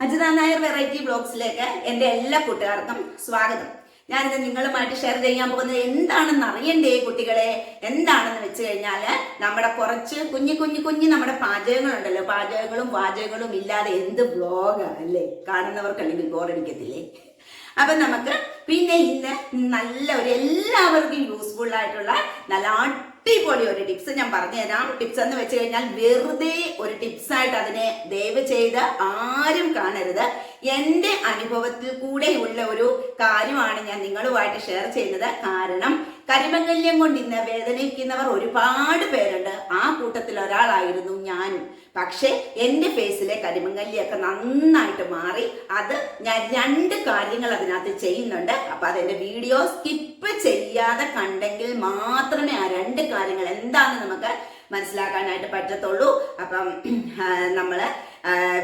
Ajitha Nair variety ബ്ലോഗ്സിലേക്ക് എന്റെ എല്ലാ കൂട്ടുകാർക്കും സ്വാഗതം. ഞാനിത് നിങ്ങളുമായിട്ട് ഷെയർ ചെയ്യാൻ പോകുന്നത് എന്താണെന്ന് അറിയണ്ടേ കുട്ടികളെ? എന്താണെന്ന് വെച്ച് കഴിഞ്ഞാൽ നമ്മുടെ കുറച്ച് കുഞ്ഞു കുഞ്ഞു കുഞ്ഞു നമ്മുടെ പാചകങ്ങളുണ്ടല്ലോ. പാചകങ്ങളും പാചകങ്ങളും ഇല്ലാതെ എന്ത് ബ്ലോഗ് അല്ലേ? കാണുന്നവർക്ക് അല്ലെങ്കിൽ ബോറടിക്കത്തില്ലേ അപ്പൊ നമുക്ക് പിന്നെ ഇന്ന് നല്ല ഒരു എല്ലാവർക്കും യൂസ്ഫുൾ ആയിട്ടുള്ള നല്ല അടിപൊളി ഒരു ടിപ്സ് ഞാൻ പറഞ്ഞു തരാം ടിപ്സ് എന്ന് വെച്ച് കഴിഞ്ഞാൽ വെറുതെ ഒരു ടിപ്സ് ആയിട്ട് അതിനെ ദയവ് ചെയ്ത് ആരും കാണരുത്. എന്റെ അനുഭവത്തിൽ കൂടെയുള്ള ഒരു കാര്യമാണ് ഞാൻ നിങ്ങളുമായിട്ട് ഷെയർ ചെയ്യുന്നത്. കാരണം കരിമംഗല്യം കൊണ്ട് ഇന്ന് വേദനിക്കുന്നവർ ഒരുപാട് പേരുണ്ട്. ആ കൂട്ടത്തിൽ ഒരാളായിരുന്നു ഞാനും. പക്ഷേ എന്റെ ഫേസിലെ കരിമങ്കല്ലിയൊക്കെ നന്നായിട്ട് മാറി. അത് ഞാൻ രണ്ട് കാര്യങ്ങൾ അതിനകത്ത് ചെയ്യുന്നുണ്ട്. അപ്പൊ അതെന്റെ വീഡിയോ സ്കിപ്പ് ചെയ്യാതെ കണ്ടെങ്കിൽ മാത്രമേ ആ രണ്ട് കാര്യങ്ങൾ എന്താണെന്ന് നമുക്ക് മനസ്സിലാക്കാനായിട്ട് പറ്റത്തുള്ളൂ. അപ്പം നമ്മൾ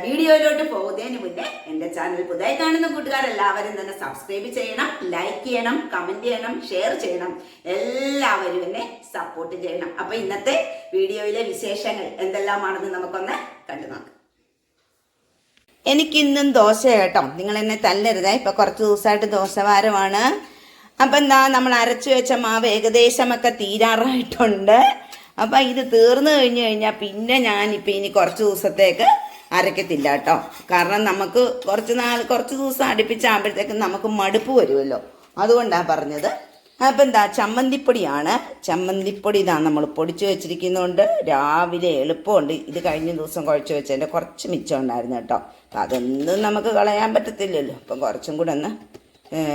വീഡിയോയിലോട്ട് പോകുന്നതിന് മുന്നേ എന്റെ ചാനൽ പുതിയ കാണുന്ന കൂട്ടുകാരെല്ലാവരും തന്നെ സബ്സ്ക്രൈബ് ചെയ്യണം ലൈക്ക് ചെയ്യണം കമന്റ് ചെയ്യണം ഷെയർ ചെയ്യണം. എല്ലാവരും എന്നെ സപ്പോർട്ട് ചെയ്യണം. അപ്പോൾ ഇന്നത്തെ വീഡിയോയിലെ വിശേഷങ്ങൾ എന്തെല്ലാമാണെന്ന് നമുക്കൊന്ന് കണ്ടു നോക്കാം. എനിക്കിന്നും ദോശ കേട്ടോ. നിങ്ങൾ എന്നെ തല്ലരുതേ. ഇപ്പൊ കുറച്ച് ദിവസമായിട്ട് ദോശവാരമാണ്. അപ്പൊ എന്താ നമ്മൾ അരച്ചു വെച്ച മാവ് ഏകദേശമൊക്കെ തീരാറായിട്ടുണ്ട്. അപ്പൊ ഇത് തീർന്നു കഴിഞ്ഞു കഴിഞ്ഞാൽ പിന്നെ ഞാനിപ്പോ ഇനി കുറച്ച് ദിവസത്തേക്ക് അരക്കത്തില്ല കേട്ടോ. കാരണം നമുക്ക് കുറച്ച് നാൾ കുറച്ച് ദിവസം അടുപ്പിച്ചാകുമ്പോഴത്തേക്കും നമുക്ക് മടുപ്പ് വരുമല്ലോ. അതുകൊണ്ടാണ് പറഞ്ഞത്. അപ്പം എന്താ ചമ്മന്തിപ്പൊടിയാണ്. ചമ്മന്തിപ്പൊടി ഇതാ നമ്മൾ പൊടിച്ചു വെച്ചിരിക്കുന്നതുകൊണ്ട് രാവിലെ എളുപ്പമുണ്ട്. ഇത് കഴിഞ്ഞ ദിവസം കുഴച്ച് വെച്ചതിന്റെ കുറച്ച് മിച്ചം ഉണ്ടായിരുന്നു കേട്ടോ. അതൊന്നും നമുക്ക് കളയാൻ പറ്റത്തില്ലല്ലോ. അപ്പം കുറച്ചും കൂടെ ഒന്ന്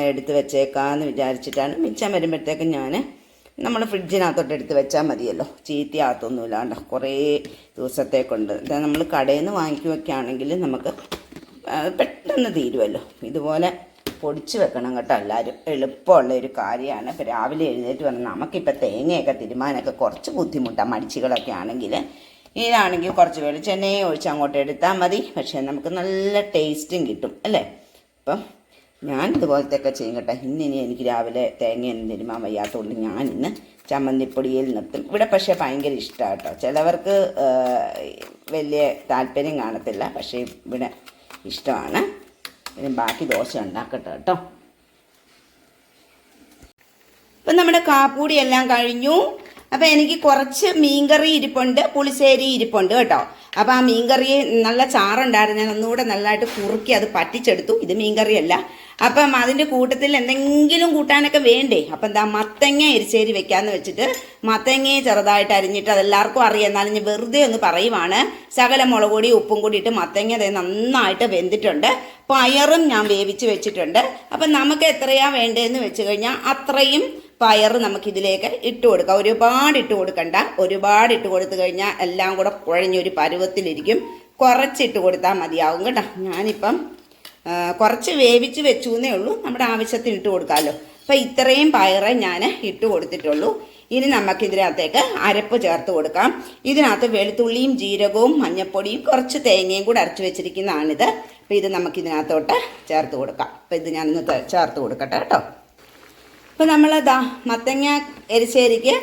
എടുത്ത് വെച്ചേക്കാന്ന് വിചാരിച്ചിട്ടാണ് മിച്ചം വരുമ്പോഴത്തേക്കും ഞാൻ നമ്മൾ ഫ്രിഡ്ജിനകത്തോട്ട് എടുത്ത് വെച്ചാൽ മതിയല്ലോ. ചീത്തയാകത്തൊന്നുമില്ലാണ്ട് കുറേ ദിവസത്തേക്കുണ്ട് ഇത് നമ്മൾ കടയിൽ നിന്ന് വാങ്ങിക്കുകയൊക്കെ ആണെങ്കിൽ നമുക്ക് പെട്ടെന്ന് തീരുമല്ലോ ഇതുപോലെ പൊടിച്ച് വെക്കണം കേട്ടോ എല്ലാവരും എളുപ്പമുള്ള ഒരു കാര്യമാണ്. ഇപ്പോൾ രാവിലെ എഴുന്നേറ്റ് വന്ന് നമുക്കിപ്പോൾ തേങ്ങയൊക്കെ തിരുമാനൊക്കെ കുറച്ച് ബുദ്ധിമുട്ടാണ് മടിച്ചുകളൊക്കെ ആണെങ്കിൽ ഇതാണെങ്കിൽ കുറച്ച് വെളിച്ചെണ്ണയെ ഒഴിച്ച് അങ്ങോട്ട് എടുത്താൽ മതി. പക്ഷേ നമുക്ക് നല്ല ടേസ്റ്റും കിട്ടും അല്ലേ? അപ്പം ഞാൻ ഇതുപോലത്തെയൊക്കെ ചെയ്യും കേട്ടോ. ഇനി എനിക്ക് രാവിലെ തേങ്ങയൊന്നും തിരുമാൻ വയ്യാത്തതുകൊണ്ട് ഞാൻ ഇന്ന് ചമ്മന്തിപ്പൊടിയിൽ നിർത്തും. ഇവിടെ പക്ഷേ ഭയങ്കര ഇഷ്ടമാണ് കേട്ടോ. ചിലവർക്ക് വലിയ താല്പര്യം കാണത്തില്ല പക്ഷേ ഇവിടെ ഇഷ്ടമാണ്. ഇനി ബാക്കി ദോശ ഉണ്ടാക്കട്ടെ കേട്ടോ. ഇപ്പം നമ്മുടെ കാപ്പൂടി എല്ലാം കഴിഞ്ഞു. അപ്പം എനിക്ക് കുറച്ച് മീൻകറി ഇരിപ്പുണ്ട് പുളിശ്ശേരി ഇരിപ്പുണ്ട് കേട്ടോ. അപ്പം ആ മീൻകറി നല്ല ചാറുണ്ടായിരുന്നു. ഞാൻ ഒന്നുകൂടെ നല്ലതായിട്ട് കുറുക്കി അത് പറ്റിച്ചെടുത്തു. ഇത് മീൻകറിയല്ല. അപ്പം അതിന്റെ കൂട്ടത്തിൽ എന്തെങ്കിലും കൂട്ടാനൊക്കെ വേണ്ടേ? അപ്പം എന്താ മത്തങ്ങ എരിശ്ശേരി വെക്കാന്ന് വെച്ചിട്ട് മത്തങ്ങയെ ചെറുതായിട്ട് അരിഞ്ഞിട്ട് അതെല്ലാവർക്കും അറിയാം. എന്നാലും ഞാൻ വെറുതെ ഒന്ന് പറയുവാണ്. ശകല മുളക് പൊടി ഉപ്പും ഇട്ട് മത്തങ്ങ ദേ നന്നായിട്ട് വെന്തിട്ടുണ്ട്. പയറും ഞാൻ വേവിച്ച് വെച്ചിട്ടുണ്ട്. അപ്പം നമുക്ക് എത്രയാ വേണ്ടതെന്ന് വെച്ച് കഴിഞ്ഞാൽ അത്രയും പയർ നമുക്കിതിലേക്ക് ഇട്ട് കൊടുക്കാം. ഒരുപാട് ഇട്ട് കൊടുക്കണ്ട. ഒരുപാട് ഇട്ട് കൊടുത്തു കഴിഞ്ഞാൽ എല്ലാം കൂടെ കുഴഞ്ഞൊരു പരുവത്തിലിരിക്കും. കുറച്ചിട്ട് കൊടുത്താൽ മതിയാവും കേട്ടോ. ഞാനിപ്പം കുറച്ച് വേവിച്ച് വെച്ചു എന്നേ ഉള്ളൂ. നമ്മുടെ ആവശ്യത്തിന് ഇട്ട് കൊടുക്കാമല്ലോ. അപ്പം ഇത്രയും പയറ് ഞാൻ ഇട്ട് കൊടുത്തിട്ടുള്ളൂ. ഇനി നമുക്ക് ഇതിനകത്തേക്ക് അരപ്പ് ചേർത്ത് കൊടുക്കാം. ഇതിനകത്ത് വെളുത്തുള്ളിയും ജീരകവും മഞ്ഞപ്പൊടിയും കുറച്ച് തേങ്ങയും കൂടെ അരച്ച് വെച്ചിരിക്കുന്നതാണിത്. അപ്പം ഇത് നമുക്ക് ഇതിനകത്തോട്ട് ചേർത്ത് കൊടുക്കാം. അപ്പം ഇത് ഞാനൊന്ന് ചേർത്ത് കൊടുക്കട്ടെ കേട്ടോ. ഇപ്പം നമ്മൾ ദാ മത്തങ്ങ എരിശ്ശേരിക്ക്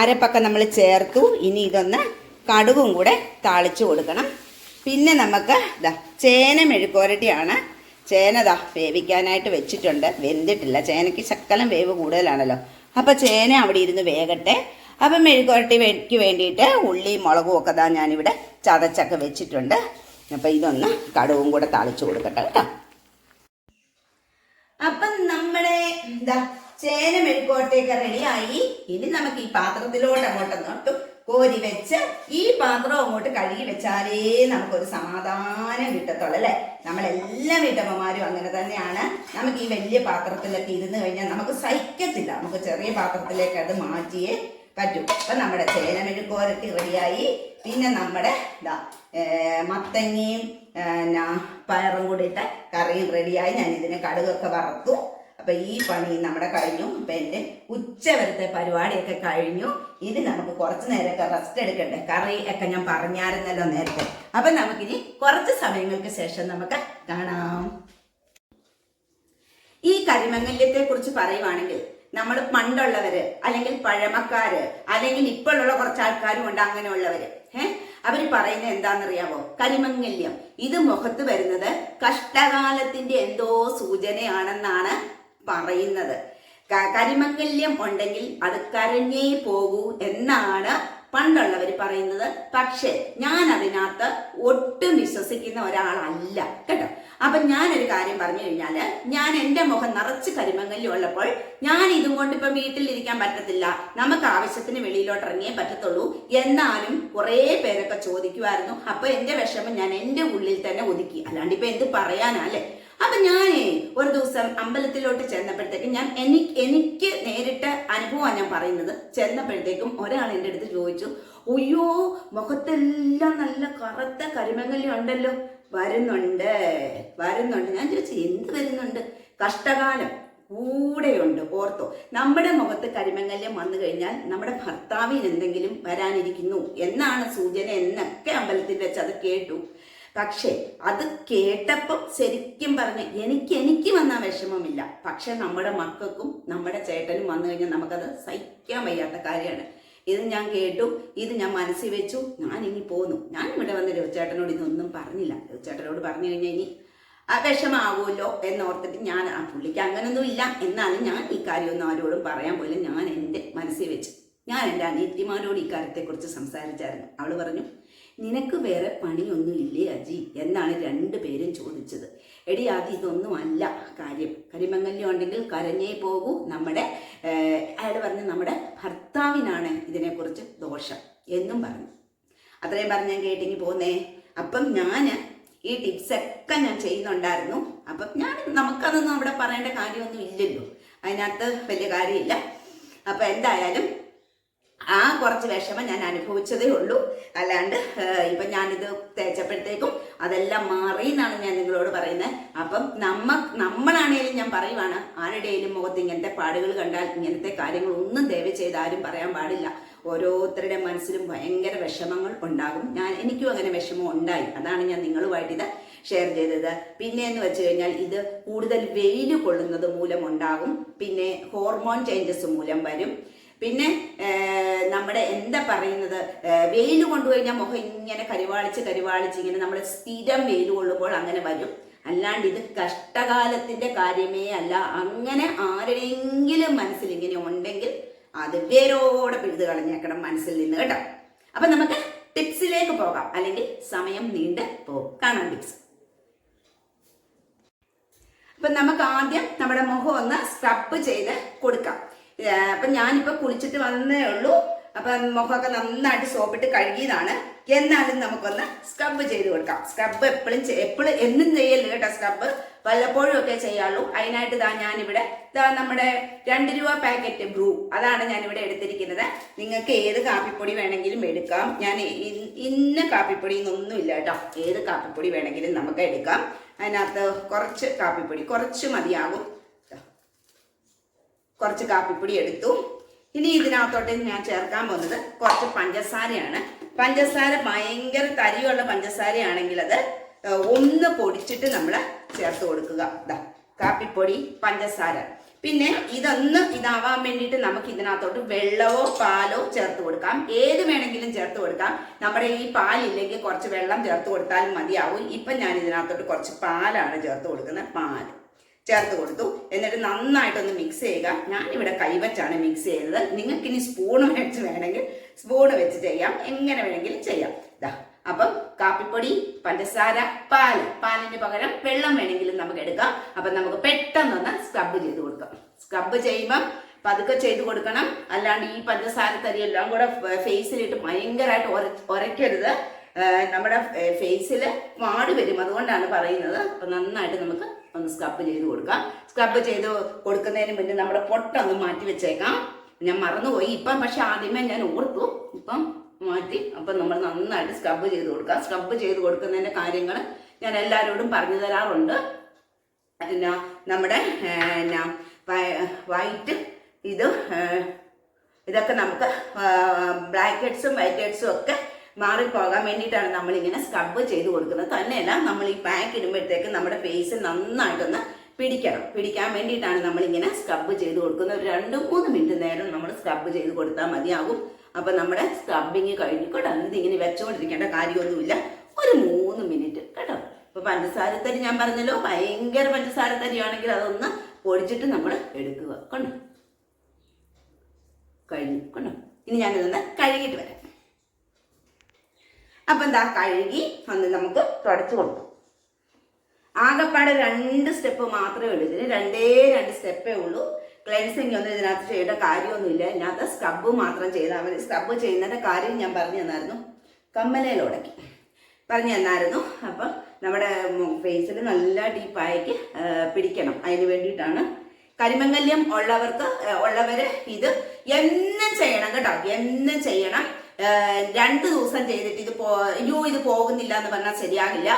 അരപ്പൊക്കെ നമ്മൾ ചേർത്തു. ഇനി ഇതൊന്ന് കടുകും കൂടെ താളിച്ചു കൊടുക്കണം. പിന്നെ നമുക്ക് ദാ ചേന മെഴുക്കോരട്ടിയാണ് ചേന ദാ വേവിക്കാനായിട്ട് വെച്ചിട്ടുണ്ട്. വെന്തിട്ടില്ല. ചേനയ്ക്ക് ശക്കലം വേവ് കൂടുതലാണല്ലോ. അപ്പോൾ ചേന അവിടെ ഇരുന്ന് വേകട്ടെ. അപ്പം മെഴുക്കുരട്ടിക്ക് വേണ്ടിയിട്ട് ഉള്ളിയും മുളകും ഒക്കെ ദാ ഞാനിവിടെ ചതച്ചൊക്കെ വെച്ചിട്ടുണ്ട്. അപ്പം ഇതൊന്ന് കടുവും കൂടെ താളിച്ചു കൊടുക്കട്ടെ കേട്ടോ. അപ്പം നമ്മുടെ എന്താ ചേന മെഴുക്കോട്ടയൊക്കെ റെഡിയായി ഇനി നമുക്ക് ഈ പാത്രത്തിലോട്ട് അങ്ങോട്ട് അങ്ങോട്ട് കോരി വെച്ച് ഈ പാത്രം അങ്ങോട്ട് കഴുകി വെച്ചാലേ നമുക്കൊരു സമാധാനം കിട്ടത്തുള്ളൂ അല്ലേ? നമ്മളെല്ലാ വീട്ടമ്മമാരും അങ്ങനെ തന്നെയാണ്. നമുക്ക് ഈ വലിയ പാത്രത്തിലൊക്കെ ഇരുന്ന് കഴിഞ്ഞാൽ നമുക്ക് സഹിക്കത്തില്ല. നമുക്ക് ചെറിയ പാത്രത്തിലേക്ക് അത് മാറ്റിയേ പറ്റും. അപ്പം നമ്മുടെ ചേന മെഴുക്കോരട്ടി റെഡിയായി. പിന്നെ നമ്മുടെ ഇതാ മത്തങ്ങയും പയറും കൂടിയിട്ട് കറിയും റെഡിയായി ഞാൻ ഇതിന് കടുകൊക്കെ വറുത്തു. അപ്പൊ ഈ പണി നമ്മുടെ കഴിഞ്ഞു. അപ്പൊ എന്റെ ഉച്ചവരത്തെ പരിപാടിയൊക്കെ കഴിഞ്ഞു. ഇനി നമുക്ക് കുറച്ച് നേരമൊക്കെ റെസ്റ്റ് എടുക്കണ്ടേ? കറി ഒക്കെ ഞാൻ പറഞ്ഞായിരുന്നല്ലോ നേരത്തെ. അപ്പൊ നമുക്കിനി കുറച്ച് സമയങ്ങൾക്ക് ശേഷം നമുക്ക് കാണാം. ഈ കരിമംഗല്യത്തെ കുറിച്ച് പറയുവാണെങ്കിൽ നമ്മൾ പണ്ടുള്ളവര് അല്ലെങ്കിൽ പഴമക്കാര് അല്ലെങ്കിൽ ഇപ്പോഴുള്ള കുറച്ച് ആൾക്കാരും ഉണ്ട് അങ്ങനെയുള്ളവര്. ഏഹ് അവർ പറയുന്നത് എന്താണെന്നറിയാമോ കരിമങ്ങല്യം. ഇത് മുഖത്ത് വരുന്നത് കഷ്ടകാലത്തിന്റെ എന്തോ സൂചനയാണെന്നാണ് പറയുന്നത്. കരിമംഗല്യം ഉണ്ടെങ്കിൽ അത് കരഞ്ഞേ പോകൂ എന്നാണ് പണ്ടുള്ളവർ പറയുന്നത്. പക്ഷേ ഞാൻ അതിനകത്ത് ഒട്ടും വിശ്വസിക്കുന്ന ഒരാളല്ല കേട്ടോ. അപ്പൊ ഞാനൊരു കാര്യം പറഞ്ഞു കഴിഞ്ഞാൽ ഞാൻ എന്റെ മുഖം നിറച്ച് കരിമംഗല്യം ഉള്ളപ്പോൾ ഞാൻ ഇതും കൊണ്ട് ഇപ്പൊ വീട്ടിലിരിക്കാൻ പറ്റത്തില്ല. നമുക്ക് ആവശ്യത്തിന് വെളിയിലോട്ട് ഇറങ്ങിയേ പറ്റത്തുള്ളൂ എന്നാലും കുറേ പേരൊക്കെ ചോദിക്കുമായിരുന്നു അപ്പൊ എന്റെ വിഷമം ഞാൻ എന്റെ ഉള്ളിൽ തന്നെ ഒതുക്കി. അല്ലാണ്ട് ഇപ്പൊ എന്ത് പറയാനാ പറയാനല്ലേ അപ്പൊ ഞാൻ ഒരു ദിവസം അമ്പലത്തിലോട്ട് ചെന്നപ്പോഴത്തേക്കും ഞാൻ എനിക്ക് എനിക്ക് നേരിട്ട് അനുഭവമാണ് ഞാൻ പറയുന്നത്. ചെന്നപ്പോഴത്തേക്കും ഒരാൾ എന്റെ അടുത്ത് ചോദിച്ചു അയ്യോ മുഖത്തെല്ലാം നല്ല കറുത്ത കരിമങ്ങലി ഉണ്ടല്ലോ. വരുന്നുണ്ട് വരുന്നുണ്ട്. ഞാൻ ചോദിച്ചു എന്ത് വരുന്നുണ്ട്? കഷ്ടകാലം കൂടെയുണ്ട് ഓർത്തോ. നമ്മുടെ മുഖത്ത് കരിമങ്ങല്യം വന്നു കഴിഞ്ഞാൽ നമ്മുടെ ഭർത്താവിന് എന്തെങ്കിലും വരാനിരിക്കുന്നു എന്നാണ് സൂചന എന്നൊക്കെ അമ്പലത്തിൽ വെച്ച് അത് കേട്ടു. പക്ഷേ അത് കേട്ടപ്പോൾ ശരിക്കും പറഞ്ഞ് എനിക്ക് എനിക്ക് വന്ന വിഷമമില്ല. പക്ഷെ നമ്മുടെ മക്കൾക്കും നമ്മുടെ ചേട്ടനും വന്നു കഴിഞ്ഞാൽ നമുക്കത് സഹിക്കാൻ വയ്യാത്ത കാര്യമാണ്. ഇത് ഞാൻ കേട്ടു ഇത് ഞാൻ മനസ്സിൽ വെച്ചു ഞാൻ ഇനി പോന്നു. ഞാൻ ഇവിടെ വന്ന് രവിചേട്ടനോട് ഇതൊന്നും പറഞ്ഞില്ല. രവിചേട്ടനോട് പറഞ്ഞു കഴിഞ്ഞാൽ ഇനി ആ വിഷമാകുമല്ലോ എന്നോർത്തിട്ട് ഞാൻ ആ പുള്ളിക്ക് അങ്ങനൊന്നും ഇല്ല. എന്നാലും ഞാൻ ഈ കാര്യമൊന്നും ആരോടും പറയാൻ പോലും ഞാൻ എന്റെ മനസ്സിൽ വെച്ചു. ഞാൻ എന്റെ അനിയത്തിമാരോട് ഈ കാര്യത്തെക്കുറിച്ച് സംസാരിച്ചായിരുന്നു. അവൾ പറഞ്ഞു നിനക്ക് വേറെ പണിയൊന്നും ഇല്ലേ അജി? എന്നാണ് രണ്ടു പേരും ചോദിച്ചത്. എടി അത് ഇതൊന്നും അല്ല കാര്യം. കരിമംഗല്യം ഉണ്ടെങ്കിൽ കരഞ്ഞേ പോകൂ. നമ്മുടെ അയാൾ പറഞ്ഞു നമ്മുടെ ഭർത്താവിനാണ് ഇതിനെക്കുറിച്ച് ദോഷം എന്നും പറഞ്ഞു. അത്രയും പറഞ്ഞ് ഞാൻ കേട്ടിങ്ങി പോന്നേ. അപ്പം ഞാൻ ഈ ടിപ്സൊക്കെ ഞാൻ ചെയ്യുന്നുണ്ടായിരുന്നു. അപ്പം ഞാൻ നമുക്കതൊന്നും അവിടെ പറയേണ്ട കാര്യമൊന്നും ഇല്ലല്ലോ. അതിനകത്ത് വലിയ കാര്യമില്ല. അപ്പം എന്തായാലും ആ കുറച്ച് വിഷമം ഞാൻ അനുഭവിച്ചതേ ഉള്ളൂ. അല്ലാണ്ട് ഇപ്പം ഞാനിത് തേച്ചപ്പോഴത്തേക്കും അതെല്ലാം മാറി എന്നാണ് ഞാൻ നിങ്ങളോട് പറയുന്നത്. അപ്പം നമ്മ നമ്മളാണേലും ഞാൻ പറയുവാണ് ആരുടെയും മുഖത്ത് ഇങ്ങനത്തെ പാടുകൾ കണ്ടാൽ ഇങ്ങനത്തെ കാര്യങ്ങൾ ഒന്നും ദയവ് ചെയ്ത് ആരും പറയാൻ പാടില്ല. ഓരോരുത്തരുടെ മനസ്സിലും ഭയങ്കര വിഷമങ്ങൾ ഉണ്ടാകും. ഞാൻ എനിക്കും അങ്ങനെ വിഷമം ഉണ്ടായി. അതാണ് ഞാൻ നിങ്ങളുമായിട്ട് ഇത് ഷെയർ ചെയ്തത്. പിന്നെ എന്ന് വെച്ച് കഴിഞ്ഞാൽ ഇത് കൂടുതൽ വെയിൽ കൊള്ളുന്നത് മൂലം ഉണ്ടാകും. പിന്നെ ഹോർമോൺ ചേഞ്ചസ് മൂലം വരും. പിന്നെ നമ്മുടെ എന്താ പറയുന്നത്? വെയിൽ കൊണ്ടുകഴിഞ്ഞാൽ മുഖം ഇങ്ങനെ കരിവാളിച്ച് കരിവാളിച്ച് ഇങ്ങനെ നമ്മൾ സ്ഥിരം വെയിൽ കൊള്ളുമ്പോൾ അങ്ങനെ വരും. അല്ലാണ്ട് ഇത് കഷ്ടകാലത്തിന്റെ കാര്യമേ അല്ല. അങ്ങനെ ആരുടെയെങ്കിലും മനസ്സിൽ ഇങ്ങനെ ഉണ്ടെങ്കിൽ അത് വേരോടെ പിഴുത് കളഞ്ഞേക്കണം മനസ്സിൽ നിന്ന് കേട്ടോ. അപ്പൊ നമുക്ക് ടിപ്സിലേക്ക് പോകാം. അല്ലെങ്കിൽ സമയം നീണ്ട് പോകും കാണാം ടിപ്സ്. അപ്പൊ നമുക്ക് ആദ്യം നമ്മുടെ മുഖം ഒന്ന് സ്ക്രബ് ചെയ്ത് കൊടുക്കാം. അപ്പൊ ഞാനിപ്പോ കുളിച്ചിട്ട് വന്നേ ഉള്ളൂ. അപ്പൊ മുഖമൊക്കെ നന്നായിട്ട് സോപ്പിട്ട് കഴുകിയതാണ്. എന്നാലും നമുക്കൊന്ന് സ്ക്രബ് ചെയ്ത് കൊടുക്കാം. സ്ക്രബ് എപ്പോഴും എപ്പോഴും എന്നും ചെയ്യല്ല കേട്ടോ സ്ക്രബ് വല്ലപ്പോഴും ഒക്കെ ചെയ്യാറുള്ളൂ അതിനായിട്ട് ഇതാ ഞാനിവിടെ ഇതാ നമ്മുടെ രണ്ട് രൂപ പാക്കറ്റ് ബ്രൂ അതാണ് ഞാനിവിടെ എടുത്തിരിക്കുന്നത്. നിങ്ങൾക്ക് ഏത് കാപ്പിപ്പൊടി വേണമെങ്കിലും എടുക്കാം. ഞാൻ ഇന്ന കാപ്പിപ്പൊടി എന്നൊന്നും ഇല്ല കേട്ടോ. ഏത് കാപ്പിപ്പൊടി വേണമെങ്കിലും നമുക്ക് എടുക്കാം. അതിനകത്ത് കുറച്ച് കാപ്പിപ്പൊടി. കുറച്ച് മതിയാകും. കുറച്ച് കാപ്പിപ്പൊടി എടുത്തു. ഇനി ഇതിനകത്തോട്ട് ഞാൻ ചേർക്കാൻ പോകുന്നത് കുറച്ച് പഞ്ചസാരയാണ്. പഞ്ചസാര ഭയങ്കര തരിയുള്ള പഞ്ചസാരയാണെങ്കിൽ അത് ഒന്ന് പൊടിച്ചിട്ട് നമ്മൾ ചേർത്ത് കൊടുക്കുക. ഇതാ കാപ്പിപ്പൊടി പഞ്ചസാര. പിന്നെ ഇതൊന്ന് ഇതാവാൻ വേണ്ടിയിട്ട് നമുക്ക് ഇതിനകത്തോട്ട് വെള്ളമോ പാലോ ചേർത്ത് കൊടുക്കാം. ഏത് വേണമെങ്കിലും ചേർത്ത് കൊടുക്കാം. നമ്മുടെ ഈ പാലില്ലെങ്കിൽ കുറച്ച് വെള്ളം ചേർത്ത് കൊടുത്താലും മതിയാവും. ഇപ്പം ഞാൻ ഇതിനകത്തോട്ട് കുറച്ച് പാലാണ് ചേർത്ത് കൊടുക്കുന്നത്. പാൽ. ചേർത്ത് കൊടുത്തു. എന്നിട്ട് നന്നായിട്ടൊന്ന് മിക്സ് ചെയ്യുക. ഞാനിവിടെ കൈവച്ചാണ് മിക്സ് ചെയ്തത് നിങ്ങൾക്ക് ഇനി സ്പൂൺ വെച്ച് വേണമെങ്കിൽ സ്പൂൺ വെച്ച് ചെയ്യാം. എങ്ങനെ വേണമെങ്കിലും ചെയ്യാം. ഇതാ അപ്പം കാപ്പിപ്പൊടി പഞ്ചസാര പാൽ പാലിന് പകരം വെള്ളം വേണമെങ്കിലും നമുക്ക് എടുക്കാം. അപ്പം നമുക്ക് പെട്ടെന്നൊന്ന് സ്ക്രബ് ചെയ്ത് കൊടുക്കാം. സ്ക്രബ് ചെയ്യുമ്പം പതുക്കെ ചെയ്ത് കൊടുക്കണം. അല്ലാണ്ട് ഈ പഞ്ചസാര തരി എല്ലാം കൂടെ ഫേസിലിട്ട് ഭയങ്കരമായിട്ട് ഒര ഒരയ്ക്കരുത്. ഏഹ് നമ്മുടെ ഫേസിൽ പാട് വരും. അതുകൊണ്ടാണ് പറയുന്നത്. അപ്പം നന്നായിട്ട് നമുക്ക് ഒന്ന് സ്ക്രബ് ചെയ്ത് കൊടുക്കാം. സ്ക്രബ് ചെയ്ത് കൊടുക്കുന്നതിന് മുന്നേ നമ്മുടെ പൊട്ടൊന്ന് മാറ്റി വെച്ചേക്കാം. ഞാൻ മറന്നുപോയി. ഇപ്പം പക്ഷെ ആദ്യമേ ഞാൻ ഓർത്തു. ഇപ്പം മാറ്റി. അപ്പം നമ്മൾ നന്നായിട്ട് സ്ക്രബ് ചെയ്ത് കൊടുക്കാം. സ്ക്രബ് ചെയ്ത് കൊടുക്കുന്നതിന്റെ കാര്യങ്ങൾ ഞാൻ എല്ലാവരോടും പറഞ്ഞു തരാറുണ്ട്. പിന്നെ നമ്മുടെ പിന്നെ വൈറ്റ് ഇത് ഇതൊക്കെ നമുക്ക് ബ്ലാക്ക് ഹെഡ്സും വൈറ്റ് ഹെഡ്സും ഒക്കെ മാറിപ്പോകാൻ വേണ്ടിയിട്ടാണ് നമ്മളിങ്ങനെ സ്ക്രബ് ചെയ്ത് കൊടുക്കുന്നത്. തന്നെയല്ല നമ്മൾ ഈ പാക്ക് ഇടുമ്പോഴത്തേക്ക് നമ്മുടെ ഫേസ് നന്നായിട്ടൊന്ന് പിടിക്കണം. പിടിക്കാൻ വേണ്ടിയിട്ടാണ് നമ്മളിങ്ങനെ സ്ക്രബ് ചെയ്ത് കൊടുക്കുന്നത്. ഒരു രണ്ട് മൂന്ന് മിനിറ്റ് നേരം നമ്മൾ സ്ക്രബ് ചെയ്ത് കൊടുത്താൽ മതിയാകും. അപ്പൊ നമ്മുടെ സ്ക്രബിങ് കഴിഞ്ഞു കേട്ടോ. ഇതിങ്ങനെ വെച്ചുകൊണ്ടിരിക്കേണ്ട കാര്യമൊന്നുമില്ല. ഒരു മൂന്ന് മിനിറ്റ് കേട്ടോ. ഇപ്പോൾ പഞ്ചസാര തരി ഞാൻ പറഞ്ഞല്ലോ ഭയങ്കര പഞ്ചസാര തരിയാണെങ്കിൽ അതൊന്ന് പൊടിച്ചിട്ട് നമ്മൾ എടുക്കുക. കണ്ടോ? കഴിഞ്ഞു. കണ്ടോ? ഇനി ഞാനിതൊന്ന് കഴുകിയിട്ട് വരാം. അപ്പൊ എന്താ കഴുകി ഒന്ന് നമുക്ക് തുടച്ചു കൊടുക്കും. ആകെപ്പാടെ രണ്ട് സ്റ്റെപ്പ് മാത്രമേ ഉള്ളൂ. ഇതിന് രണ്ടേ രണ്ട് സ്റ്റെപ്പേ ഉള്ളൂ. ക്ലെൻസിങ് ഒന്നും ഇതിനകത്ത് ചെയ്യേണ്ട കാര്യമൊന്നുമില്ല. ഇതിനകത്ത് സ്ക്രബ് മാത്രം ചെയ്താൽ മതി. സ്ക്രബ് ചെയ്യുന്നതിന്റെ കാര്യം ഞാൻ പറഞ്ഞു തന്നായിരുന്നു. കമ്മലയിൽ ഉടക്കി. പറഞ്ഞു തന്നായിരുന്നു. അപ്പം നമ്മുടെ ഫേസിൽ നല്ല ഡീപ്പായിട്ട് പിടിക്കണം. അതിന് വേണ്ടിയിട്ടാണ്. കരിമംഗല്യം ഉള്ളവർക്ക് ഉള്ളവർ ഇത് എന്നും ചെയ്യണം കേട്ടോ. എന്നും ചെയ്യണം. രണ്ട് ദിവസം ചെയ്തിട്ട് ഇത് പോ അയ്യോ ഇത് പോകുന്നില്ല എന്ന് പറഞ്ഞാൽ ശരിയാകില്ല.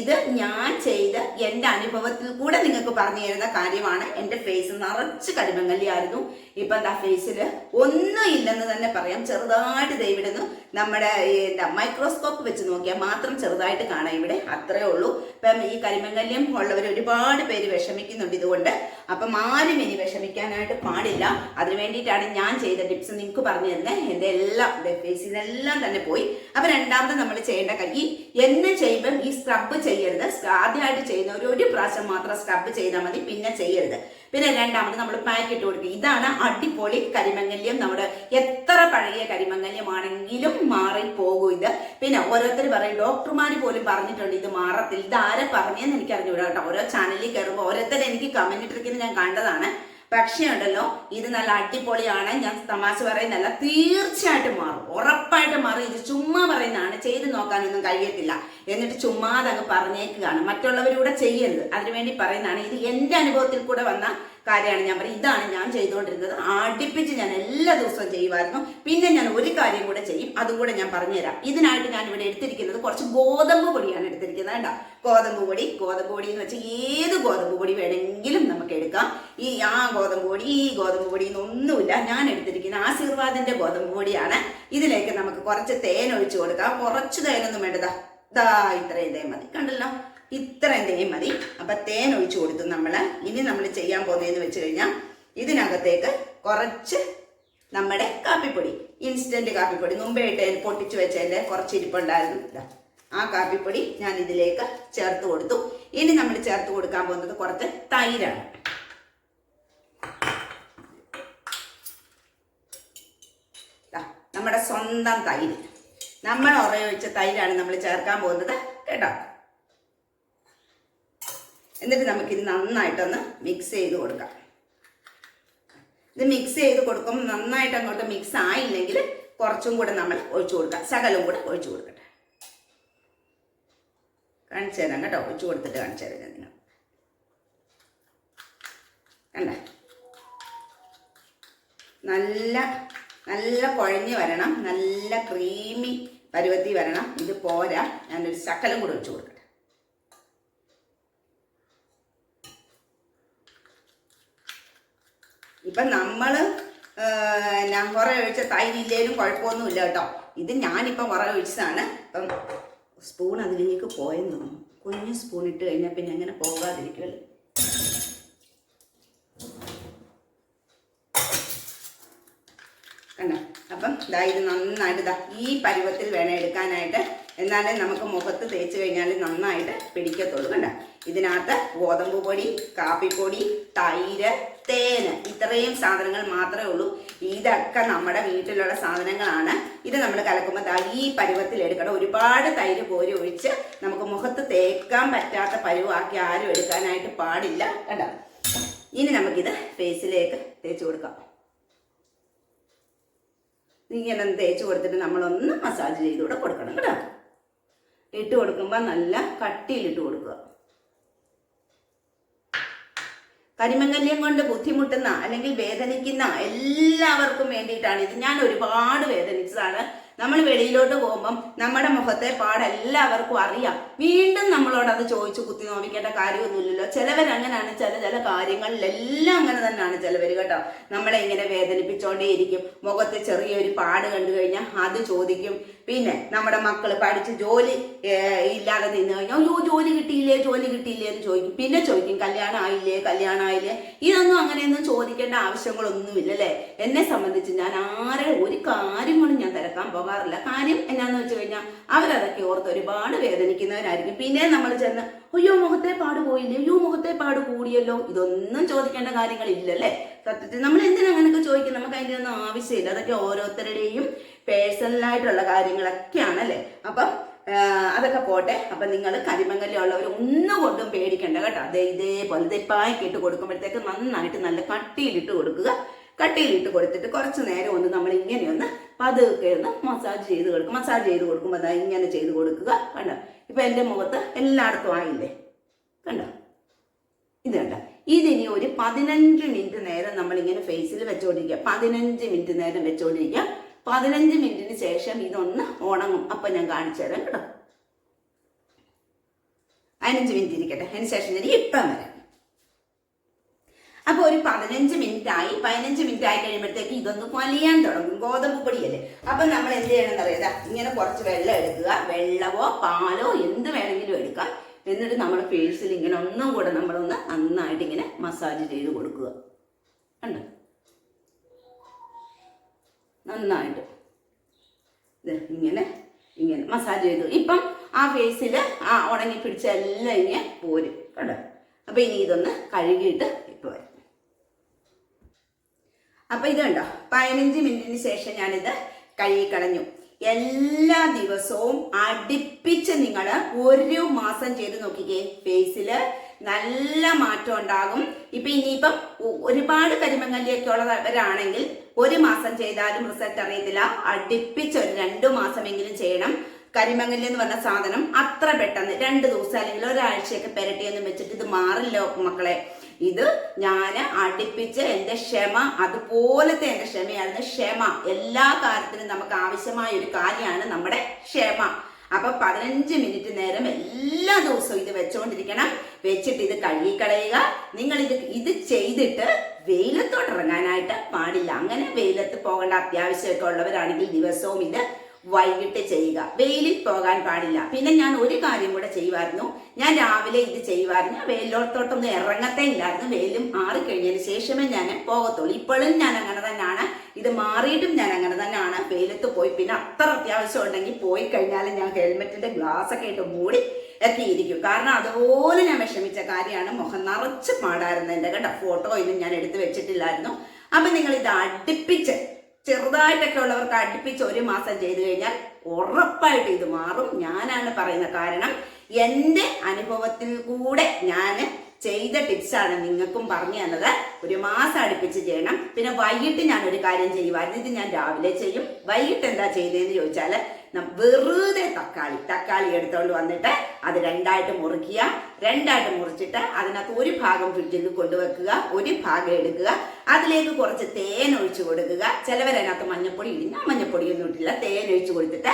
ഇത് ഞാൻ ചെയ്ത് എന്റെ അനുഭവത്തിൽ കൂടെ നിങ്ങൾക്ക് പറഞ്ഞു തരുന്ന കാര്യമാണ് എന്റെ ഫേസ് നിറച്ച് കരിമംഗല്യായിരുന്നു ഇപ്പം എന്താ ഫേസിൽ ഒന്നും ഇല്ലെന്ന് തന്നെ പറയാം. ചെറുതായിട്ട് ദൈവിടുന്നു നമ്മുടെ എന്താ മൈക്രോസ്കോപ്പ് വെച്ച് നോക്കിയാൽ മാത്രം ചെറുതായിട്ട് കാണാം ഇവിടെ. അത്രേ ഉള്ളൂ. ഇപ്പം ഈ കരിമങ്ങല്യം ഉള്ളവർ ഒരുപാട് പേര് വിഷമിക്കുന്നുണ്ട് ഇതുകൊണ്ട്. അപ്പം ആരും ഇനി വിഷമിക്കാനായിട്ട് പാടില്ല. അതിനു വേണ്ടിയിട്ടാണ് ഞാൻ ചെയ്ത ടിപ്സ് നിങ്ങൾക്ക് പറഞ്ഞു തരുന്നത്. എന്റെ എല്ലാം ഫേസിനെല്ലാം തന്നെ പോയി. അപ്പം രണ്ടാമത് നമ്മൾ ചെയ്യേണ്ട കാര്യം ഈ എന്നെ ചെയ്യുമ്പം ഈ സ്ക്രബ് ചെയ്യരുത്. ആദ്യമായിട്ട് ചെയ്യുന്ന ഒരു ഒരു പ്രാവശ്യം മാത്രം സ്ക്രബ് ചെയ്താൽ മതി പിന്നെ ചെയ്യരുത്. പിന്നെ രണ്ടാമത് നമ്മൾ പാക്ക് ഇട്ട് കൊടുക്കുക ഇതാണ് അടിപൊളി കരിമങ്ങല്യം. നമ്മുടെ എത്ര പഴകിയ കരിമങ്ങല്യമാണെങ്കിലും മാറിപ്പോകും ഇത്. പിന്നെ ഓരോരുത്തർ പറയും ഡോക്ടർമാർ പോലും പറഞ്ഞിട്ടുണ്ട് ഇത് മാറത്തില്ല. ഇത് ആരെ പറഞ്ഞെന്ന് എനിക്ക് അറിഞ്ഞുകൂടാ കേട്ടോ. ഓരോ ചാനലിൽ കയറുമ്പോൾ ഓരോരുത്തർ എനിക്ക് കമന്റ് ഇട്ടിരിക്കുന്നത് ഞാൻ കണ്ടതാണ്. പക്ഷേ ഉണ്ടല്ലോ ഇത് നല്ല അടിപൊളിയാണ്. ഞാൻ തമാശ പറയുന്നല്ല തീർച്ചയായിട്ടും മാറും. ഉറപ്പായിട്ട് മാറും. ഇത് ചുമ്മാ പറയുന്നതാണ്. ചെയ്ത് നോക്കാനൊന്നും കഴിയത്തില്ല. എന്നിട്ട് ചുമ്മാതങ്ങ് പറഞ്ഞേക്കുകയാണ്. മറ്റുള്ളവരൂടെ ചെയ്യരുത്. അതിനുവേണ്ടി പറയുന്നതാണ്. ഇത് എന്റെ അനുഭവത്തിൽ കൂടെ വന്ന കാര്യമാണ് ഞാൻ പറയും. ഇതാണ് ഞാൻ ചെയ്തുകൊണ്ടിരുന്നത്. അടുപ്പിച്ച് ഞാൻ എല്ലാ ദിവസവും ചെയ്യുമായിരുന്നു. പിന്നെ ഞാൻ ഒരു കാര്യം കൂടെ ചെയ്യും. അതും കൂടെ ഞാൻ പറഞ്ഞുതരാം. ഇതിനായിട്ട് ഞാൻ ഇവിടെ എടുത്തിരിക്കുന്നത് കുറച്ച് ഗോതമ്പ് പൊടിയാണ് എടുത്തിരിക്കുന്നത് കേട്ടോ ഗോതമ്പ് പൊടി. ഗോതമ്പ് പൊടി എന്ന് വെച്ചാൽ ഏത് ഗോതമ്പ് പൊടി വേണമെങ്കിലും നമുക്ക് എടുക്കാം. ഈ ആ ഗോതമ്പ് പൊടി ഈ ഗോതമ്പ് പൊടി എന്നൊന്നുമില്ല. ഞാൻ എടുത്തിരിക്കുന്ന ആശീർവാദിന്റെ ഗോതമ്പ് പൊടിയാണ്. ഇതിലേക്ക് നമുക്ക് കുറച്ച് തേൻ ഒഴിച്ചു കൊടുക്കാം. കുറച്ച് തേനൊന്നും വേണ്ടതാ ഇതാ ഇത്രയും തേൻ മതി. കണ്ടല്ലോ? ഇത്രയും തേൻ മതി. അപ്പൊ തേൻ ഒഴിച്ചു കൊടുത്തു നമ്മൾ ഇനി നമ്മൾ ചെയ്യാൻ പോകുന്നതെന്ന് വെച്ച് കഴിഞ്ഞാൽ ഇതിനകത്തേക്ക് കുറച്ച് നമ്മുടെ കാപ്പിപ്പൊടി. ഇൻസ്റ്റന്റ് കാപ്പിപ്പൊടി. മുമ്പേ ഇട്ട് പൊട്ടിച്ചു വെച്ചതിന്റെ കുറച്ച് ഇരിപ്പുണ്ടായിരുന്നു. ആ കാപ്പിപ്പൊടി ഞാൻ ഇതിലേക്ക് ചേർത്ത് കൊടുത്തു. ഇനി നമ്മൾ ചേർത്ത് കൊടുക്കാൻ പോകുന്നത് കുറച്ച് തൈരാണ്. നമ്മുടെ സ്വന്തം തൈര്. നമ്മൾ ഉറയൊഴിച്ച തൈരാണ് നമ്മൾ ചേർക്കാൻ പോകുന്നത്. കേട്ടോ? എന്നിട്ട് നമുക്കിത് നന്നായിട്ടൊന്ന് മിക്സ് ചെയ്ത് കൊടുക്കാം. ഇത് മിക്സ് ചെയ്ത് കൊടുക്കുമ്പോൾ നന്നായിട്ട് അങ്ങോട്ട് മിക്സ് ആയില്ലെങ്കിൽ കുറച്ചും കൂടെ നമ്മൾ ഒഴിച്ചു കൊടുക്കാം. ശകലം കൂടെ ഒഴിച്ചു കൊടുക്കട്ടെ. കാണിച്ചു തരാം കേട്ടോ. ഒഴിച്ചു കൊടുത്തിട്ട് കാണിച്ചു തരാം നിങ്ങൾ കണ്ട? നല്ല നല്ല കുഴഞ്ഞ് വരണം. നല്ല ക്രീമി പരുവത്തി വരണം. ഇത് പോരാ ഞാനൊരു ശകലം കൂടെ ഒഴിച്ചു കൊടുക്കട്ടെ ഇപ്പം നമ്മൾ ഞാൻ കുറേ ഒഴിച്ച തൈരില്ലേലും കുഴപ്പമൊന്നുമില്ല കേട്ടോ. ഇത് ഞാനിപ്പം കുറേ ഒഴിച്ചതാണ്. ഇപ്പം സ്പൂൺ അതിലേക്ക് പോയെന്ന് തോന്നുന്നു. കുഞ്ഞ് സ്പൂൺ ഇട്ട് കഴിഞ്ഞാൽ പിന്നെ അങ്ങനെ പോകാതിരിക്കുമല്ലോ കണ്ടോ? അപ്പം ഇതാ ഇത് നന്നായിട്ട് ഇതാ ഈ പരുവത്തിൽ വേണം എടുക്കാനായിട്ട്. എന്നാലേ നമുക്ക് മുഖത്ത് തേച്ച് കഴിഞ്ഞാൽ നന്നായിട്ട് പിടിക്കത്തുള്ളൂ. കണ്ട? ഇതിനകത്ത് ഗോതമ്പ് പൊടി കാപ്പിപ്പൊടി തൈര് തേന്. ഇത്രയും സാധനങ്ങൾ മാത്രമേ ഉള്ളൂ. ഇതൊക്കെ നമ്മുടെ വീട്ടിലുള്ള സാധനങ്ങളാണ്. ഇത് നമ്മൾ കലക്കുമ്പോൾ ഈ പരുവത്തിൽ എടുക്കണം. ഒരുപാട് തൈര് കോരി ഒഴിച്ച് നമുക്ക് മുഖത്ത് തേക്കാൻ പറ്റാത്ത പരുവാക്കി ആരും എടുക്കാനായിട്ട് പാടില്ല. കേട്ടോ ഇനി നമുക്കിത് ഫേസിലേക്ക് തേച്ച് കൊടുക്കാം. ഇങ്ങനെ തേച്ച് കൊടുത്തിട്ട് നമ്മളൊന്ന് മസാജ് ചെയ്തുകൂടെ കൊടുക്കണം. കേട്ടോ ഇട്ട് കൊടുക്കുമ്പോൾ നല്ല കട്ടിയിലിട്ട് കൊടുക്കുക. കരിമംഗല്യം കൊണ്ട് ബുദ്ധിമുട്ടുന്ന അല്ലെങ്കിൽ വേദനിക്കുന്ന എല്ലാവർക്കും വേണ്ടിയിട്ടാണ് ഇത്. ഞാൻ ഒരുപാട് വേദനിച്ചതാണ്. നമ്മൾ വെളിയിലോട്ട് പോകുമ്പം നമ്മുടെ മുഖത്തെ പാടെല്ലാവർക്കും അറിയാം. വീണ്ടും നമ്മളോട് അത് ചോദിച്ചു കുത്തി നോവിക്കേണ്ട കാര്യമൊന്നുമില്ലല്ലോ. ചിലവർ അങ്ങനെയാണ് ചില ചില കാര്യങ്ങളിലെല്ലാം അങ്ങനെ തന്നെയാണ് ചിലവർ കേട്ടോ. നമ്മളെ ഇങ്ങനെ വേദനിപ്പിച്ചോണ്ടേയിരിക്കും. മുഖത്ത് ചെറിയൊരു പാട് കണ്ടു കഴിഞ്ഞാൽ അത് ചോദിക്കും. പിന്നെ നമ്മുടെ മക്കൾ പഠിച്ച് ജോലി ഇല്ലാതെ നിന്ന് കഴിഞ്ഞാൽ അയ്യോ ജോലി കിട്ടിയില്ലേ ജോലി കിട്ടിയില്ലേ എന്ന് ചോദിക്കും. പിന്നെ ചോദിക്കും കല്യാണം ആയില്ലേ കല്യാണം ആയില്ലേ? ഇതൊന്നും അങ്ങനെയൊന്നും ചോദിക്കേണ്ട ആവശ്യങ്ങളൊന്നുമില്ല അല്ലേ? എന്നെ സംബന്ധിച്ച് ഞാൻ ആരെ ഒരു കാര്യങ്ങളും ഞാൻ തിരക്കാൻ പോകാറില്ല. കാര്യം എന്നാന്ന് വെച്ച് കഴിഞ്ഞാൽ അവരതൊക്കെ ഓർത്ത് ഒരുപാട് വേദനിക്കുന്നവരായിരിക്കും. പിന്നെ നമ്മൾ ചെന്ന് അയ്യോ മുഖത്തെ പാട് പോയില്ലേ? അയ്യോ മുഖത്തെ പാട് കൂടിയല്ലോ? ഇതൊന്നും ചോദിക്കേണ്ട കാര്യങ്ങളില്ലല്ലേ സത്യത്തിൽ നമ്മൾ എന്തിനാ അങ്ങനെയൊക്കെ ചോദിക്കും നമുക്ക് അതിന്റെ ഒന്നും ആവശ്യമില്ല. അതൊക്കെ ഓരോരുത്തരുടെയും പേഴ്സണലായിട്ടുള്ള കാര്യങ്ങളൊക്കെയാണ് അല്ലേ അപ്പം അതൊക്കെ പോട്ടെ. അപ്പം നിങ്ങൾ കരിമങ്ങലുള്ളവർ ഒന്നും കൊണ്ടും പേടിക്കണ്ട കേട്ടോ. അതെ ഇതേപോലെ തെപ്പായൊക്കെ ഇട്ട് കൊടുക്കുമ്പോഴത്തേക്ക് നന്നായിട്ട് നല്ല കട്ടിയിലിട്ട് കൊടുക്കുക. കട്ടിയിലിട്ട് കൊടുത്തിട്ട് കുറച്ച് നേരം ഒന്ന് നമ്മൾ ഇങ്ങനെ ഒന്ന് പതുക്കെ ഒന്ന് മസാജ് ചെയ്ത് കൊടുക്കും. മസാജ് ചെയ്ത് കൊടുക്കുമ്പോൾ അതാ ഇങ്ങനെ ചെയ്ത് കൊടുക്കുക. കണ്ടോ? ഇപ്പം എന്റെ മുഖത്ത് എല്ലായിടത്തും ആയില്ലേ? കണ്ടോ? ഇത് കണ്ട? ഇതിനി ഒരു പതിനഞ്ച് മിനിറ്റ് നേരം നമ്മളിങ്ങനെ ഫേസിൽ വെച്ചുകൊണ്ടിരിക്കുക പതിനഞ്ച് മിനിറ്റ് നേരം വെച്ചുകൊണ്ടിരിക്കുക പതിനഞ്ച് മിനിറ്റിന് ശേഷം ഇതൊന്ന് ഉണങ്ങും. അപ്പം ഞാൻ കാണിച്ചു തരാം കേട്ടോ. പതിനഞ്ച് മിനിറ്റ് ഇരിക്കട്ടെ. അതിന് ശേഷം ഞാൻ ഇപ്പം വരാം. അപ്പൊ ഒരു പതിനഞ്ച് മിനിറ്റ് ആയി പതിനഞ്ച് മിനിറ്റ് ആയി കഴിയുമ്പോഴത്തേക്ക് ഇതൊന്ന് പൊലിയാൻ തുടങ്ങും. ഗോതമ്പ് പൊടിയല്ലേ? അപ്പൊ നമ്മൾ എന്ത് ചെയ്യണം അറിയാ? ഇങ്ങനെ കുറച്ച് വെള്ളം എടുക്കുക. വെള്ളമോ പാലോ എന്ത് വേണമെങ്കിലും എടുക്കാം. എന്നിട്ട് നമ്മൾ ഫേസിൽ ഇങ്ങനെ ഒന്നും കൂടെ നമ്മളൊന്ന് നന്നായിട്ട് ഇങ്ങനെ മസാജ് ചെയ്ത് കൊടുക്കുക. കണ്ടോ? നന്നായിട്ട്. ഇങ്ങനെ ഇങ്ങനെ മസാജ് ചെയ്തു. ഇപ്പം ആ ഫേസിൽ ആ ഉണങ്ങി പിടിച്ച എല്ലാം ഇങ്ങനെ പോരും കേട്ടോ. അപ്പൊ ഇനി ഇതൊന്ന് കഴുകിയിട്ട് ഇപ്പോൾ വരും. അപ്പൊ ഇത് കണ്ടോ? പതിനഞ്ച് മിനിറ്റിന് ശേഷം ഞാനിത് കഴുകി കളഞ്ഞു. എല്ലാ ദിവസവും അടുപ്പിച്ച് നിങ്ങൾ ഒരു മാസം ചെയ്ത് നോക്കിക്കേ ഫേസിൽ നല്ല മാറ്റം ഉണ്ടാകും. ഇപ്പൊ ഇനിയിപ്പം ഒരുപാട് കരിമങ്ങല്ലിയൊക്കെ ഉള്ളവരാണെങ്കിൽ ഒരു മാസം ചെയ്താലും റിസൾട്ട് അറിയത്തില്ല. അടുപ്പിച്ച് ഒരു രണ്ടു മാസമെങ്കിലും ചെയ്യണം. കരിമങ്ങല്ലി എന്ന് പറഞ്ഞ സാധനം അത്ര പെട്ടെന്ന് രണ്ട് ദിവസം അല്ലെങ്കിൽ ഒരാഴ്ചയൊക്കെ പെരട്ടിയൊന്നും വെച്ചിട്ട് ഇത് മാറില്ല മക്കളെ. ഇത് ഞാൻ അടുപ്പിച്ച് എന്റെ ക്ഷമ അതുപോലത്തെ എന്റെ ക്ഷമയായിരുന്നു ക്ഷമ. എല്ലാ കാര്യത്തിനും നമുക്ക് ആവശ്യമായ ഒരു കാര്യമാണ് നമ്മുടെ ക്ഷമ. അപ്പൊ പതിനഞ്ച് മിനിറ്റ് നേരം എല്ലാ ദിവസവും ഇത് വെച്ചുകൊണ്ടിരിക്കണം വെച്ചിട്ട് ഇത് കഴുകിക്കളയുക. നിങ്ങൾ ഇത് ഇത് ചെയ്തിട്ട് വെയിലത്തോട്ട് ഇറങ്ങാനായിട്ട് പാടില്ല. അങ്ങനെ വെയിലത്ത് പോകേണ്ട അത്യാവശ്യമൊക്കെ ഉള്ളവരാണെങ്കിൽ ദിവസവും ഇത് വൈകിട്ട് ചെയ്യുക. വെയിലിൽ പോകാൻ പാടില്ല. പിന്നെ ഞാൻ ഒരു കാര്യം കൂടെ ചെയ്യുമായിരുന്നു. ഞാൻ രാവിലെ ഇത് ചെയ്യുമായിരുന്നു. വെയിലോട്ടോട്ടൊന്നും ഇറങ്ങത്തേ ഇല്ലായിരുന്നു. വെയിലും മാറിക്കഴിഞ്ഞതിന് ശേഷമേ ഞാൻ പോകത്തുള്ളൂ. ഇപ്പോഴും ഞാൻ അങ്ങനെ തന്നെയാണ്. ഇത് മാറിയിട്ടും ഞാൻ അങ്ങനെ തന്നെയാണ്. വെയിലത്ത് പോയി. പിന്നെ അത്ര അത്യാവശ്യം ഉണ്ടെങ്കിൽ പോയി കഴിഞ്ഞാൽ ഞാൻ ഹെൽമെറ്റിന്റെ ഗ്ലാസ് ഒക്കെ ഇട്ട് മൂടി എത്തിയിരിക്കും. കാരണം അതുപോലെ ഞാൻ വിഷമിച്ച കാര്യമാണ് മുഖം നിറച്ച് പാടായിരുന്നു എന്റെ കേട്ടോ. ഫോട്ടോ ഒന്നും ഞാൻ എടുത്ത് വെച്ചിട്ടില്ലായിരുന്നു. അപ്പം നിങ്ങൾ ഇത് അടുപ്പിച്ച് ചെറുതായിട്ടൊക്കെ ഉള്ളവർക്ക് അടുപ്പിച്ച് ഒരു മാസം ചെയ്തു കഴിഞ്ഞാൽ ഉറപ്പായിട്ട് ഇത് മാറും. ഞാനാണ് പറയുന്നത് കാരണം എന്റെ അനുഭവത്തിൽ കൂടെ ഞാൻ ചെയ്ത ടിപ്സാണ് നിങ്ങൾക്കും പറഞ്ഞു തന്നത്. ഒരു മാസം അടുപ്പിച്ച് ചെയ്യണം. പിന്നെ വൈകിട്ട് ഞാൻ ഒരു കാര്യം ചെയ്യുമായിരുന്നു ഇത് ഞാൻ രാവിലെ ചെയ്യും. വൈകിട്ട് എന്താ ചെയ്തതെന്ന് ചോദിച്ചാൽ വെറുതെ തക്കാളി തക്കാളി എടുത്തോണ്ട് വന്നിട്ട് അത് രണ്ടായിട്ട് മുറിക്കുക രണ്ടായിട്ട് മുറിച്ചിട്ട് അതിനകത്ത് ഒരു ഭാഗം ഫ്രിഡ്ജിൽ കൊണ്ടുവെക്കുക ഒരു ഭാഗം എടുക്കുക അതിലേക്ക് കുറച്ച് തേൻ ഒഴിച്ചു കൊടുക്കുക. ചിലവരതിനകത്ത് മഞ്ഞപ്പൊടി ഇടുന്ന മഞ്ഞപ്പൊടിയൊന്നും ഇട്ടില്ല തേൻ ഒഴിച്ചു കൊടുത്തിട്ട്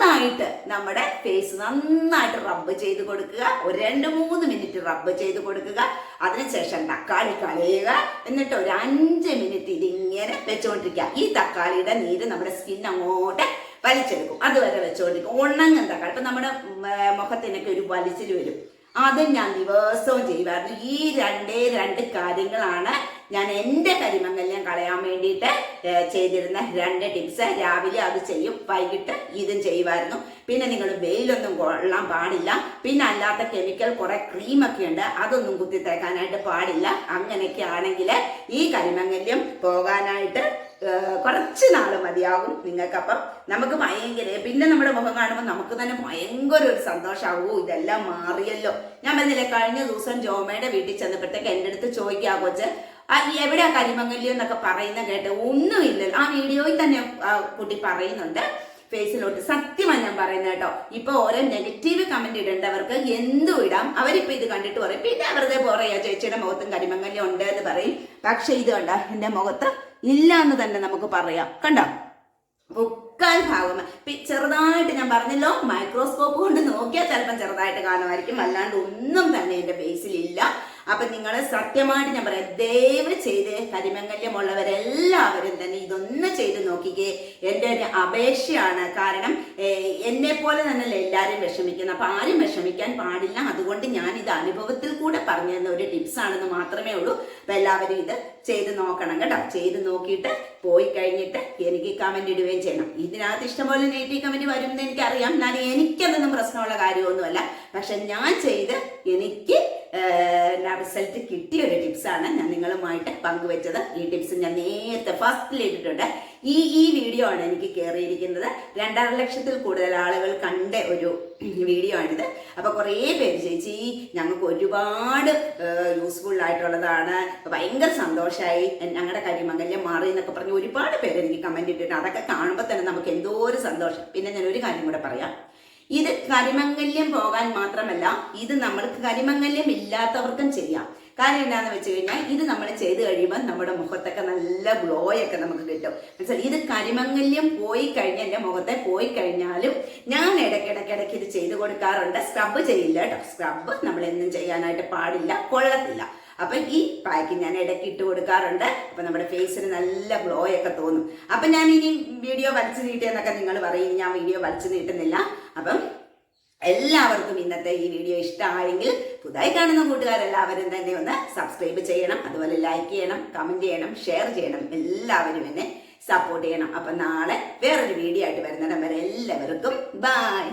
നന്നായിട്ട് നമ്മുടെ ഫേസ് നന്നായിട്ട് റബ്ബ് ചെയ്ത് കൊടുക്കുക. ഒരു രണ്ട് മൂന്ന് മിനിറ്റ് റബ്ബ് ചെയ്ത് കൊടുക്കുക. അതിനുശേഷം തക്കാളി കളയുക എന്നിട്ട് ഒരു അഞ്ച് മിനിറ്റ് ഇതിങ്ങനെ വെച്ചുകൊണ്ടിരിക്കുക ഈ തക്കാളിയുടെ നീര് നമ്മുടെ സ്കിൻ അങ്ങോട്ട് വലിച്ചെടുക്കും. അതുവരെ വെച്ചുകൊണ്ടിരിക്കും ഉണങ്ങും തക്കാളി. ഇപ്പൊ നമ്മുടെ മുഖത്തിനൊക്കെ ഒരു വലിച്ചിൽ വരും. അത് ഞാൻ ദിവസവും ചെയ്യുമായിരുന്നു ഈ രണ്ടേ രണ്ട് കാര്യങ്ങളാണ് ഞാൻ എന്റെ കരിമങ്ങല്യം കളയാൻ വേണ്ടിയിട്ട് ചെയ്തിരുന്ന രണ്ട് ടിപ്സ് രാവിലെ അത് ചെയ്യും വൈകിട്ട് ഇതും ചെയ്യുമായിരുന്നു. പിന്നെ നിങ്ങൾ വെയിലൊന്നും കൊള്ളാൻ പാടില്ല. പിന്നെ അല്ലാത്ത കെമിക്കൽ കുറെ ക്രീമൊക്കെ ഉണ്ട് അതൊന്നും കുത്തി തേക്കാനായിട്ട് പാടില്ല. അങ്ങനെയൊക്കെ ആണെങ്കിൽ ഈ കരിമങ്ങല്യം പോകാനായിട്ട് കുറച്ച് നാൾ മതിയാകും നിങ്ങൾക്കപ്പം. നമുക്ക് ഭയങ്കര പിന്നെ നമ്മുടെ മുഖം കാണുമ്പോൾ നമുക്ക് തന്നെ ഭയങ്കര ഒരു സന്തോഷമാവൂ ഇതെല്ലാം മാറിയല്ലോ. ഞാൻ പറഞ്ഞില്ലേ കഴിഞ്ഞ ദിവസം ജോമയുടെ വീട്ടിൽ ചെന്നപ്പോഴത്തേക്ക് എന്റെ അടുത്ത് ചോദിക്കുക കൊച്ച് എവിടെയാ കരിമങ്ങല്യം എന്നൊക്കെ പറയുന്ന കേട്ട് ഒന്നുമില്ലല്ലോ. ആ വീഡിയോയിൽ തന്നെ കുട്ടി പറയുന്നുണ്ട്. ഫേസിലോട്ട് സത്യമാണ് ഞാൻ പറയുന്നത് കേട്ടോ. ഇപ്പൊ ഓരോ നെഗറ്റീവ് കമന്റ് ഇടേണ്ടവർക്ക് എന്തും ഇടാം. അവരിപ്പോ ഇത് കണ്ടിട്ട് പറയും പിന്നെ അവരുടെ പറയാ ചേച്ചിയുടെ മുഖത്തും കരിമങ്ങല്യം ഉണ്ട് എന്ന് പറയും. പക്ഷെ ഇത് കണ്ട എന്റെ മുഖത്ത് ഇല്ല എന്ന് തന്നെ നമുക്ക് പറയാം. കണ്ടോ? മുക്കാൽ ഭാഗം. ചെറുതായിട്ട് ഞാൻ പറഞ്ഞല്ലോ മൈക്രോസ്കോപ്പ് കൊണ്ട് നോക്കിയാൽ ചിലപ്പം ചെറുതായിട്ട് കാണുമായിരിക്കും. അല്ലാണ്ട് ഒന്നും തന്നെ എന്റെ ഫേസിൽ ഇല്ല. അപ്പൊ നിങ്ങൾ സത്യമായിട്ട് ഞാൻ പറയാം ദയവ് ചെയ്ത് കരിമംഗല്യമുള്ളവരെല്ലാവരും തന്നെ ഇതൊന്ന് ചെയ്ത് നോക്കിക്കേ. എന്റെ ഒരു അപേക്ഷയാണ്. കാരണം എന്നെ പോലെ തന്നെ എല്ലാവരും വിഷമിക്കുന്നത്. അപ്പൊ ആരും വിഷമിക്കാൻ പാടില്ല. അതുകൊണ്ട് ഞാൻ ഇത് അനുഭവത്തിൽ കൂടെ പറഞ്ഞു തന്ന ഒരു ടിപ്സ് ആണെന്ന് മാത്രമേ ഉള്ളൂ. അപ്പൊ എല്ലാവരും ഇത് ചെയ്ത് നോക്കണം കേട്ടോ. ചെയ്ത് നോക്കിയിട്ട് പോയി കഴിഞ്ഞിട്ട് എനിക്ക് കമന്റ് ഇടുകയും ചെയ്യണം. ഇതിനകത്ത് ഇഷ്ടംപോലെ നെഗറ്റീവ് കമന്റ് വരുമെന്ന് എനിക്കറിയാം. എന്നാലും എനിക്കതൊന്നും പ്രശ്നമുള്ള കാര്യമൊന്നുമല്ല. പക്ഷെ ഞാൻ ചെയ്ത് എനിക്ക് റിസൾട്ട് കിട്ടിയ ഒരു ടിപ്സാണ് ഞാൻ നിങ്ങളുമായിട്ട് പങ്കുവെച്ചത്. ഈ ടിപ്സ് ഞാൻ നേരത്തെ ഫസ്റ്റിൽ ഇട്ടിട്ടുണ്ട്. ഈ ഈ വീഡിയോ ആണ് എനിക്ക് കയറിയിരിക്കുന്നത് രണ്ടര ലക്ഷത്തിൽ കൂടുതൽ ആളുകൾ കണ്ട ഒരു വീഡിയോ ആണിത്. അപ്പൊ കുറേ പേര് ചേച്ചി ഞങ്ങൾക്ക് ഒരുപാട് യൂസ്ഫുൾ ആയിട്ടുള്ളതാണ്. ഭയങ്കര സന്തോഷമായി ഞങ്ങളുടെ കരിമംഗല്യം മാറി എന്നൊക്കെ പറഞ്ഞ് ഒരുപാട് പേര് എനിക്ക് കമന്റ് ഇട്ടിട്ടുണ്ട്. അതൊക്കെ കാണുമ്പോൾ തന്നെ നമുക്ക് എന്തോ ഒരു സന്തോഷം. പിന്നെ ഞാൻ ഒരു കാര്യം കൂടെ പറയാം. ഇത് കരിമംഗല്യം പോകാൻ മാത്രമല്ല ഇത് നമ്മൾക്ക് കരിമംഗല്യം ഇല്ലാത്തവർക്കും ചെയ്യാം. കാരണം എന്താണെന്ന് വെച്ച് കഴിഞ്ഞാൽ ഇത് നമ്മൾ ചെയ്ത് കഴിയുമ്പോൾ നമ്മുടെ മുഖത്തൊക്കെ നല്ല ഗ്ലോ ഒക്കെ നമുക്ക് കിട്ടും. മനസ്സിലായി? ഇത് കരിമംഗല്യം പോയി കഴിഞ്ഞ എന്റെ മുഖത്തെ പോയി കഴിഞ്ഞാലും ഞാൻ ഇടയ്ക്കിടയ്ക്കിടയ്ക്ക് ഇത് ചെയ്ത് കൊടുക്കാറുണ്ട്. സ്ക്രബ് ചെയ്യില്ല കേട്ടോ. സ്ക്രബ് നമ്മൾ എന്നും ചെയ്യാനായിട്ട് പാടില്ല. കൊള്ളത്തില്ല. അപ്പൊ ഈ പാക്ക് ഞാൻ ഇടയ്ക്ക് ഇട്ട് കൊടുക്കാറുണ്ട്. അപ്പൊ നമ്മുടെ ഫേസിന് നല്ല ഗ്ലോ ഒക്കെ തോന്നും. അപ്പൊ ഞാൻ ഇനി വീഡിയോ വലിച്ചു നീട്ടിയെന്നൊക്കെ നിങ്ങൾ പറയും. ഞാൻ വീഡിയോ വലിച്ചു നീട്ടുന്നില്ല. അപ്പം എല്ലാവർക്കും ഇന്നത്തെ ഈ വീഡിയോ ഇഷ്ടമായെങ്കിൽ പുതുതായി കാണുന്ന കൂട്ടുകാരെല്ലാവരും തന്നെ ഒന്ന് സബ്സ്ക്രൈബ് ചെയ്യണം. അതുപോലെ ലൈക്ക് ചെയ്യണം കമന്റ് ചെയ്യണം ഷെയർ ചെയ്യണം. എല്ലാവരും എന്നെ സപ്പോർട്ട് ചെയ്യണം. അപ്പൊ നാളെ വേറൊരു വീഡിയോ ആയിട്ട് വരുന്നിടം വരെ എല്ലാവർക്കും ബൈ